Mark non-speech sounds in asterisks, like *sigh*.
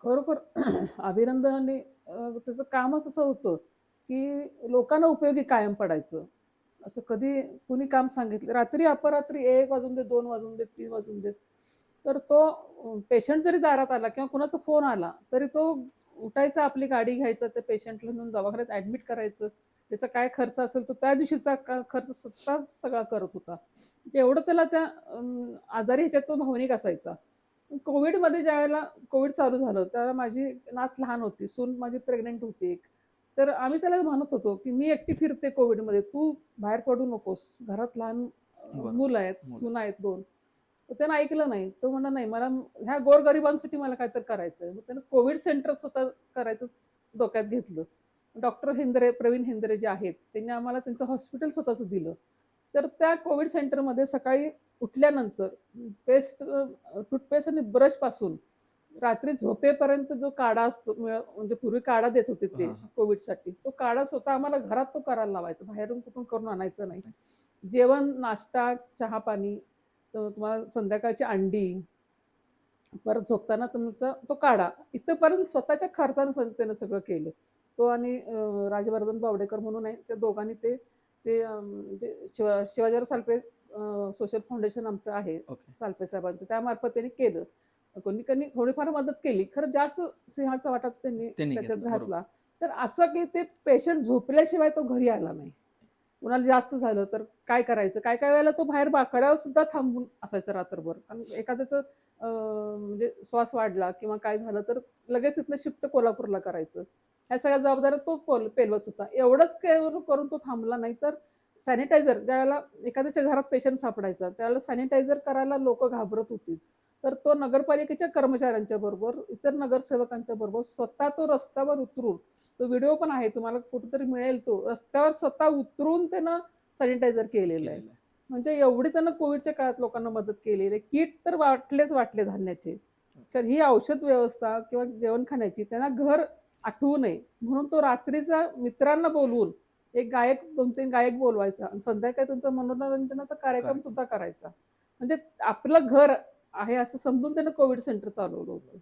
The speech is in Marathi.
खरोखर *clears throat* अभिनंदन आणि त्याचं कामच असं होतं, की लोकांना उपयोगी कायम पडायचं. असं कधी कुणी काम सांगितलं रात्री अपरात्री एक वाजून देत, दोन वाजून देत, तीन वाजून देत, तर तो पेशंट जरी दारात आला किंवा कुणाचा फोन आला, तरी तो उठायचा, आपली गाडी घ्यायचा त्या पेशंटला नेऊन दवाखान्यात ॲडमिट करायचं. त्याचा काय खर्च असेल, तो त्या दिवशीचा का खर्च स्वतःच सगळा करत होता. एवढं त्याला त्या आजारी ह्याच्यात तो भावनिक असायचा. कोविडमध्ये ज्यावेळेला कोविड चालू झालं, त्यावेळेला माझी नात लहान होती, सून माझी प्रेग्नंट होती एक. तर आम्ही त्याला म्हणत होतो, की "मी एकटी फिरते कोविडमध्ये, तू बाहेर पडू नकोस. घरात लहान. मुलं आहेत. सून आहेत 2." तर त्यानं ऐकलं नाही. तो म्हणला, "नाही, मला ह्या गोरगरिबांसाठी मला काहीतरी करायचंय." मग त्यानं कोविड सेंटर स्वतः करायचं डोक्यात घेतलं. डॉक्टर हेंद्रे, प्रवीण हेंद्रे जे आहेत, त्यांनी आम्हाला त्यांचं हॉस्पिटल स्वतःचं दिलं. तर त्या कोविड सेंटरमध्ये सकाळी उठल्यानंतर पेस्ट टूथपेस्ट आणि ब्रशपासून रात्री झोपेपर्यंत जो काढा असतो म्हणजे पूर्वी काढा देत होते ते. कोविडसाठी. तो काढा स्वतः आम्हाला घरात तो करायला लावायचा. बाहेरून कुठून करून आणायचं नाही. जेवण, नाश्ता, चहा-पाणी, अ, तुम्हाला संध्याकाळची अंडी, परत झोपताना तुमचा तो काढा. इथपर्यंत स्वतःच्या खर्चानं त्यानं सगळं केलं. तो आणि राजवर्धन बावडेकर म्हणून आहे, त्या दोघांनी ते ते म्हणजे शिवा शिवाजीराव सालपे सोशल फाउंडेशन आमचं आहे. सालपे साहेबांचं. त्यामार्फत त्यांनी केलं. कोणी कोणी थोडीफार मदत केली. खरं जास्त सिंहाचा वाटा त्यांनी त्यांनी त्याच्यात घेतला. तर असं की ते पेशंट झोपल्याशिवाय तो घरी आला नाही. कुणाला जास्त झालं तर काय करायचं? काही-काही वेळेला तो बाहेर बाकड्यावर सुद्धा थांबून असायचा रात्रभर. कारण एखाद्याचं म्हणजे श्वास वाढला किंवा काय झालं तर लगेच तिथनं शिफ्ट कोल्हापूरला करायचं. ह्या सगळ्या जबाबदाऱ्या तो पोल पेलवत होता. एवढंच करून करून तो थांबला नाही तर सॅनिटायझर ज्यावेळेला एखाद्याच्या घरात पेशंट सापडायचा, त्यावेळेला सॅनिटायझर करायला लोकं घाबरत होती. तर तो नगरपालिकेच्या कर्मचाऱ्यांच्या बरोबर, इतर नगरसेवकांच्या बरोबर स्वतः तो रस्त्यावर उतरून, तो व्हिडिओ पण आहे तुम्हाला कुठेतरी मिळेल तो. रस्त्यावर स्वतः उतरून त्यानं सॅनिटायझर केलेलं आहे. म्हणजे एवढी त्यानं कोविडच्या काळात लोकांना मदत केलेली आहे. किट तर वाटलेच वाटले धान्याचे. तर ही औषध व्यवस्था किंवा जेवणखाण्याची त्यांना घर आठवू नये म्हणून तो रात्रीचा मित्रांना बोलवून एक गायक 2-3 गायक बोलवायचा आणि संध्याकाळी त्यांचा मनोरंजनाचा कार्यक्रम कार्यक्रम. सुद्धा करायचा. म्हणजे आपलं घर आहे असं समजून त्यानं कोविड सेंटर चालवलं होतं.